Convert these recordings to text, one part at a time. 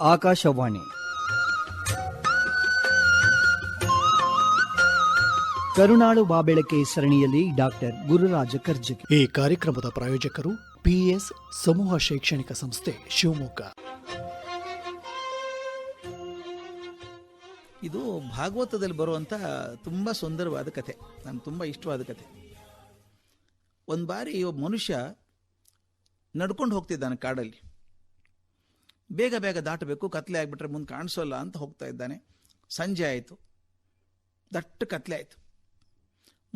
ಆಕಾಶವಾಣಿ. ಕರುಣಾಳು ಬಾಬೆಳಕೆ ಸರಣಿಯಲ್ಲಿ ಡಾಕ್ಟರ್ ಗುರುರಾಜ ಕರ್ಜಗಿ ಈ ಕಾರ್ಯಕ್ರಮದ ಪ್ರಾಯೋಜಕರು ಪಿಎಸ್ ಸಮೂಹ ಶೈಕ್ಷಣಿಕ ಸಂಸ್ಥೆ ಶಿವಮೊಗ್ಗ. ಇದು ಭಾಗವತದಲ್ಲಿ ಬರುವಂಥ ತುಂಬ ಸುಂದರವಾದ ಕಥೆ ನಾನು ತುಂಬ ಇಷ್ಟವಾದ ಕಥೆ. ಒಂದು ಬಾರಿ ಒಬ್ಬ ಮನುಷ್ಯ ನಡ್ಕೊಂಡು ಹೋಗ್ತಿದ್ದಾನೆ ಕಾಡಲ್ಲಿ. ಬೇಗ ಬೇಗ ದಾಟಬೇಕು, ಕತ್ಲೆ ಆಗಿಬಿಟ್ರೆ ಮುಂದೆ ಕಾಣಿಸೋಲ್ಲ ಅಂತ ಹೋಗ್ತಾ ಇದ್ದಾನೆ. ಸಂಜೆ ಆಯಿತು. ದಟ್ಟ ಕತ್ಲೆ ಆಯಿತು.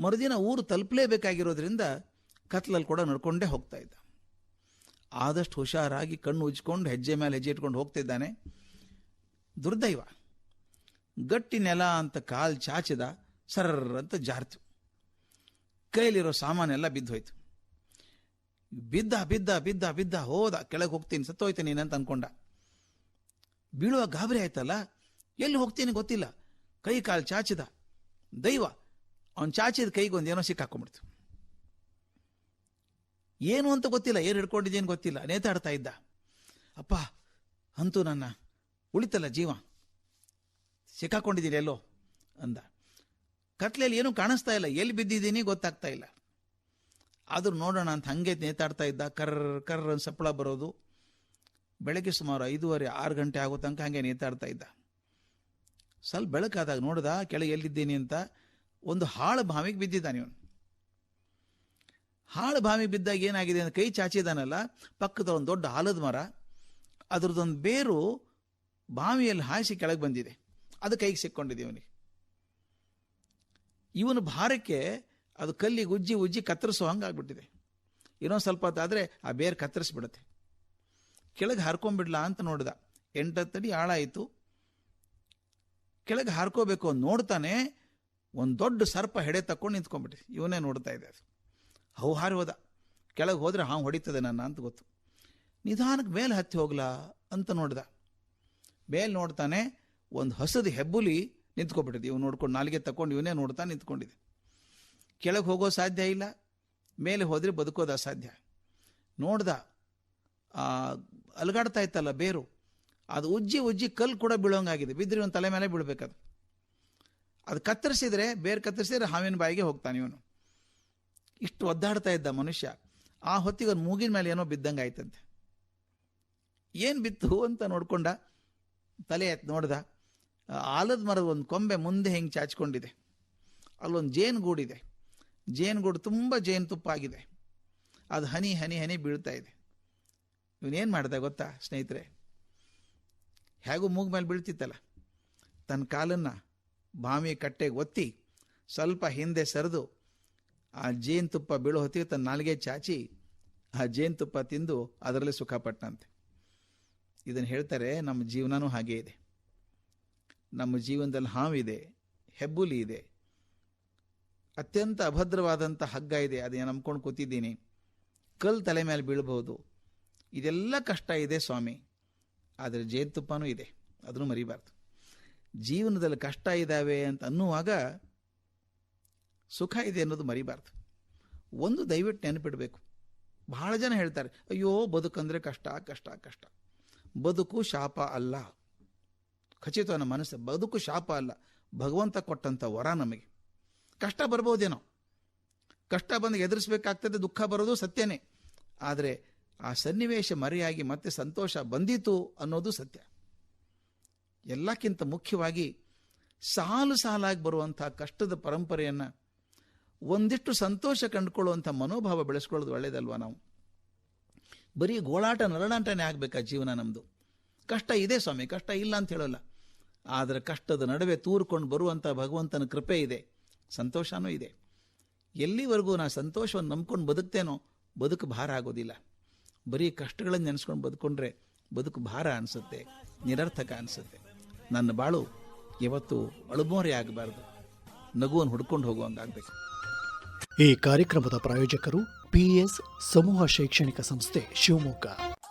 ಮರುದಿನ ಊರು ತಲುಪಲೇಬೇಕಾಗಿರೋದ್ರಿಂದ ಕತ್ಲಲ್ಲಿ ಕೂಡ ನಡ್ಕೊಂಡೇ ಹೋಗ್ತಾ ಇದ್ದ. ಆದಷ್ಟು ಹುಷಾರಾಗಿ ಕಣ್ಣು ಉಜ್ಕೊಂಡು ಹೆಜ್ಜೆ ಮೇಲೆ ಹೆಜ್ಜೆ ಇಟ್ಕೊಂಡು ಹೋಗ್ತಿದ್ದಾನೆ ದುರ್ದೈವ. ಗಟ್ಟಿ ನೆಲ ಅಂತ ಕಾಲು ಚಾಚಿದ, ಸರ್ರ ಅಂತ ಜಾರ್ತು. ಕೈಲಿರೋ ಸಾಮಾನೆಲ್ಲ ಬಿದ್ದೋಯ್ತು. ಬಿದ್ದ ಬಿದ್ದ ಬಿದ್ದ ಬಿದ್ದ ಹೋದ. ಕೆಳಗೆ ಹೋಗ್ತೀನಿ ಸತ್ತೋಯ್ತೀನಿ ಅಂತ ಅನ್ಕೊಂಡ. ಬೀಳುವ ಗಾಬರಿ ಆಯ್ತಲ್ಲ? ಎಲ್ಲಿ ಹೋಗ್ತೀನಿ ಗೊತ್ತಿಲ್ಲ. ಕೈ ಕಾಲು ಚಾಚಿದ. ದೈವ, ಅವ್ನು ಚಾಚಿದ ಕೈಗೊಂದು ಏನೋ ಸಿಕ್ಕಾಕೊಂಡ್ಬಿಡ್ತು ಏನು ಅಂತ ಗೊತ್ತಿಲ್ಲ. ಏನು ಹಿಡ್ಕೊಂಡಿದ್ದೇನು ಗೊತ್ತಿಲ್ಲ. ನೇತಾಡ್ತಾ ಇದ್ದ. ಅಪ್ಪ, ಅಂತೂ ನನ್ನ ಉಳಿತಲ್ಲ ಜೀವ? ಸಿಕ್ಕಾಕೊಂಡಿದ್ದೀನಿ ಎಲ್ಲೋ? ಅಂದ. ಕತ್ಲೆಯಲ್ಲಿ ಏನೂ ಕಾಣಿಸ್ತಾ ಇಲ್ಲ. ಎಲ್ಲಿ ಬಿದ್ದಿದ್ದೀನಿ ಗೊತ್ತಾಗ್ತಾ ಇಲ್ಲ. ಆದರೂ ನೋಡೋಣ ಅಂತ ಹಂಗೆ ನೇತಾಡ್ತಾ ಇದ್ದ. ಕರ್ರ ಕರ್ರ ಅಂತ ಸಪ್ಪಳ ಬರೋದು. ಬೆಳಗ್ಗೆ ಸುಮಾರು ಐದೂವರೆ, ಆರು ಗಂಟೆ ಆಗೋ ತನಕ ಹಂಗೆ ನೇತಾಡ್ತಾ ಇದ್ದ. ಸ್ವಲ್ಪ ಬೆಳಕಾದಾಗ ನೋಡ್ದ, ಕೆಳಗೆ ಎಲ್ಲಿದ್ದೀನಿ ಅಂತ ಒಂದು ಹಾಳು ಬಾವಿಗೆ ಬಿದ್ದಿದ್ದಾನೆ ಇವನು. ಹಾಳು ಬಾವಿಗೆ ಬಿದ್ದಾಗ ಏನಾಗಿದೆ ಅಂದ್ರೆ ಕೈ ಚಾಚಿದಾನಲ್ಲ, ಪಕ್ಕದ ಒಂದು ದೊಡ್ಡ ಆಲದ ಮರ, ಅದ್ರದ್ದೊಂದು ಬೇರು ಬಾವಿಯಲ್ಲಿ ಹಾಯಿಸಿ ಕೆಳಗೆ ಬಂದಿದೆ. ಅದು ಕೈಗೆ ಸಿಕ್ಕೊಂಡಿದೆ ಇವನಿಗೆ. ಇವನ ಭಾರಕ್ಕೆ ಅದು ಕಲ್ಲಿಗೆ ಉಜ್ಜಿ ಉಜ್ಜಿ ಕತ್ತರಿಸೋ ಹಂಗೆ ಆಗ್ಬಿಟ್ಟಿದೆ ಇನ್ನೊಂದು ಸ್ವಲ್ಪ ಹೊತ್ತಾದರೆ ಆ ಬೇರು ಕತ್ತರಿಸ್ಬಿಡುತ್ತೆ. ಕೆಳಗೆ ಹಾರ್ಕೊಂಡ್ಬಿಡ್ಲಾ ಅಂತ ನೋಡಿದ. ಎಂಟತ್ತಡಿ ಆಳಾಯಿತು. ಕೆಳಗೆ ಹಾರ್ಕೋಬೇಕು ಅಂತ ನೋಡ್ತಾನೆ, ಒಂದು ದೊಡ್ಡ ಸರ್ಪ ಹೆಡೆ ತಕೊಂಡು ನಿಂತ್ಕೊಂಡ್ಬಿಟ್ಟೆ ಇವನೇ ನೋಡ್ತಾ ಇದೆ ಅದು. ಹೌ ಹಾರಿ ಹೋದ. ಕೆಳಗೆ ಹೋದರೆ ಹಾವು ಹೊಡಿತದೆ ನನ್ನ ಅಂತ ಗೊತ್ತು. ನಿಧಾನಕ್ಕೆ ಮೇಲೆ ಹತ್ತಿ ಹೋಗ್ಲಾ ಅಂತ ನೋಡ್ದ. ಮೇಲೆ ನೋಡ್ತಾನೆ, ಒಂದು ಹಸದ ಹೆಬ್ಬುಲಿ ನಿಂತ್ಕೊಬಿಟ್ಟಿದೆ ಇವ್ ನೋಡ್ಕೊಂಡು ನಾಲಿಗೆ ತಕೊಂಡು ಇವನೇ ನೋಡ್ತಾ ನಿಂತ್ಕೊಂಡಿದೆ. ಕೆಳಗೆ ಹೋಗೋ ಸಾಧ್ಯ ಇಲ್ಲ. ಮೇಲೆ ಹೋದರೆ ಬದುಕೋದು ಅಸಾಧ್ಯ. ನೋಡ್ದ, ಆ ಅಲಗಾಡ್ತಾ ಇತ್ತಲ್ಲ ಬೇರು. ಅದು ಉಜ್ಜಿ ಉಜ್ಜಿ ಕಲ್ಲು ಕೂಡ ಬೀಳೋಂಗಾಗಿದೆ. ಬಿದ್ದರೆ ಒಂದು ತಲೆ ಮೇಲೆ ಬೀಳ್ಬೇಕದು. ಅದು ಕತ್ತರಿಸಿದರೆ, ಬೇರೆ ಕತ್ತರಿಸಿದರೆ ಹಾವಿನ ಬಾಯಿಗೆ ಹೋಗ್ತಾನೆ ಇವನು. ಇಷ್ಟು ಒದ್ದಾಡ್ತಾ ಇದ್ದ ಮನುಷ್ಯ. ಆ ಹೊತ್ತಿಗೆ ಒಂದು ಮೂಗಿನ ಮೇಲೆ ಏನೋ ಬಿದ್ದಂಗೆ ಆಯ್ತಂತೆ. ಏನು ಬಿತ್ತು ಅಂತ ನೋಡ್ಕೊಂಡ ತಲೆ ಎತ್ತು ನೋಡ್ದ, ಆಲದ ಮರದ ಒಂದು ಕೊಂಬೆ ಮುಂದೆ ಹೆಂಗೆ ಚಾಚ್ಕೊಂಡಿದೆ. ಅಲ್ಲೊಂದು ಜೇನುಗೂಡಿದೆ ಜೇನುಗೂಡು ತುಂಬ ಜೇನುತುಪ್ಪ ಆಗಿದೆ ಅದು ಹನಿ ಹನಿ ಹನಿ ಬೀಳ್ತಾ ಇದೆ. ಇವನೇನು ಮಾಡ್ದೆ ಗೊತ್ತಾ, ಸ್ನೇಹಿತರೆ? ಹೇಗೂ ಮೂಗ್ ಮೇಲೆ ಬೀಳ್ತಿತ್ತಲ್ಲ. ತನ್ನ ಕಾಲನ್ನು ಬಾವಿ ಕಟ್ಟೆಗೆ ಒತ್ತಿ ಸ್ವಲ್ಪ ಹಿಂದೆ ಸರಿದು ಆ ಜೇನುತುಪ್ಪ ಬೀಳೋ ಹೊತ್ತಿಗೆ ತನ್ನ ನಾಲಿಗೆ ಚಾಚಿ ಆ ಜೇನುತುಪ್ಪ ತಿಂದು ಅದರಲ್ಲಿ ಸುಖಪಟ್ಟಂತೆ ಇದನ್ನು ಹೇಳ್ತಾರೆ, ನಮ್ಮ ಜೀವನನೂ ಹಾಗೇ ಇದೆ. ನಮ್ಮ ಜೀವನದಲ್ಲಿ ಹಾವಿದೆ ಹೆಬ್ಬುಲಿ ಇದೆ, ಅತ್ಯಂತ ಅಭದ್ರವಾದಂಥ ಹಗ್ಗ ಇದೆ ಅದೇ ನಂಬ್ಕೊಂಡು ಕೂತಿದ್ದೀನಿ. ಕಲ್ ತಲೆ ಮೇಲೆ ಬೀಳ್ಬಹುದು. ಇದೆಲ್ಲ ಕಷ್ಟ ಇದೆ ಸ್ವಾಮಿ, ಆದರೆ ಜೇನುತುಪ್ಪನೂ ಇದೆ, ಅದನ್ನು ಮರಿಬಾರ್ದು. ಜೀವನದಲ್ಲಿ ಕಷ್ಟ ಇದ್ದಾವೆ ಅಂತ ಅನ್ನುವಾಗ ಸುಖ ಇದೆ ಅನ್ನೋದು ಮರಿಬಾರ್ದು. ಒಂದು ದಯವಿಟ್ಟು ನೆನಪಿಡಬೇಕು. ಬಹಳ ಜನ ಹೇಳ್ತಾರೆ, ಅಯ್ಯೋ, ಬದುಕಂದರೆ ಕಷ್ಟ ಕಷ್ಟ ಕಷ್ಟ. ಬದುಕು ಶಾಪ ಅಲ್ಲ. ಖಚಿತ ನಮ್ಮ ಮನಸ್ಸು, ಬದುಕು ಶಾಪ ಅಲ್ಲ. ಭಗವಂತ ಕೊಟ್ಟಂಥ ವರ ನಮಗೆ. ಕಷ್ಟ ಬರ್ಬೋದೇನೋ. ಕಷ್ಟ ಬಂದು ಎದುರಿಸ್ಬೇಕಾಗ್ತದೆ, ದುಃಖ ಬರೋದು ಸತ್ಯನೇ. ಆದರೆ ಆ ಸನ್ನಿವೇಶ ಮರೆಯಾಗಿ ಮತ್ತೆ ಸಂತೋಷ ಬಂದಿತು ಅನ್ನೋದು ಸತ್ಯ. ಎಲ್ಲಕ್ಕಿಂತ ಮುಖ್ಯವಾಗಿ ಸಾಲು ಸಾಲಾಗಿ ಬರುವಂಥ ಕಷ್ಟದ ಪರಂಪರೆಯನ್ನು ಒಂದಿಷ್ಟು ಸಂತೋಷ ಕಂಡುಕೊಳ್ಳುವಂಥ ಮನೋಭಾವ ಬೆಳೆಸ್ಕೊಳ್ಳೋದು ಒಳ್ಳೇದಲ್ವಾ ನಾವು? ಬರೀ ಗೋಳಾಟ ನರಳಾಟನೇ ಆಗಬೇಕಾ ಜೀವನ ನಮ್ಮದು ಕಷ್ಟ ಇದೆ ಸ್ವಾಮಿ, ಕಷ್ಟ ಇಲ್ಲ ಅಂತ ಹೇಳೋಲ್ಲ. ಆದರೆ ಕಷ್ಟದ ನಡುವೆ ತೂರ್ಕೊಂಡು ಬರುವಂಥ ಭಗವಂತನ ಕೃಪೆ ಇದೆ, ಸಂತೋಷನೂ ಇದೆ. ಎಲ್ಲಿವರೆಗೂ ನಾ ಸಂತೋಷವನ್ನು ನಂಬ್ಕೊಂಡು ಬದುಕ್ತೇನೋ ಬದುಕು ಭಾರ ಆಗೋದಿಲ್ಲ. ಬರೀ ಕಷ್ಟಗಳನ್ನು ನೆನೆಸ್ಕೊಂಡು ಬದುಕೊಂಡ್ರೆ ಬದುಕು ಭಾರ ಅನಿಸುತ್ತೆ, ನಿರರ್ಥಕ ಅನಿಸುತ್ತೆ. ನನ್ನ ಬಾಳು ಇವತ್ತು ಅಳುಮೋರೆ ಆಗಬಾರ್ದು. ನಗುವನ್ನು ಹುಡ್ಕೊಂಡು ಹೋಗುವಂಗಾಗಬೇಕು. ಈ ಕಾರ್ಯಕ್ರಮದ ಪ್ರಾಯೋಜಕರು ಪಿಎಸ್ ಸಮೂಹ ಶೈಕ್ಷಣಿಕ ಸಂಸ್ಥೆ ಶಿವಮೊಗ್ಗ.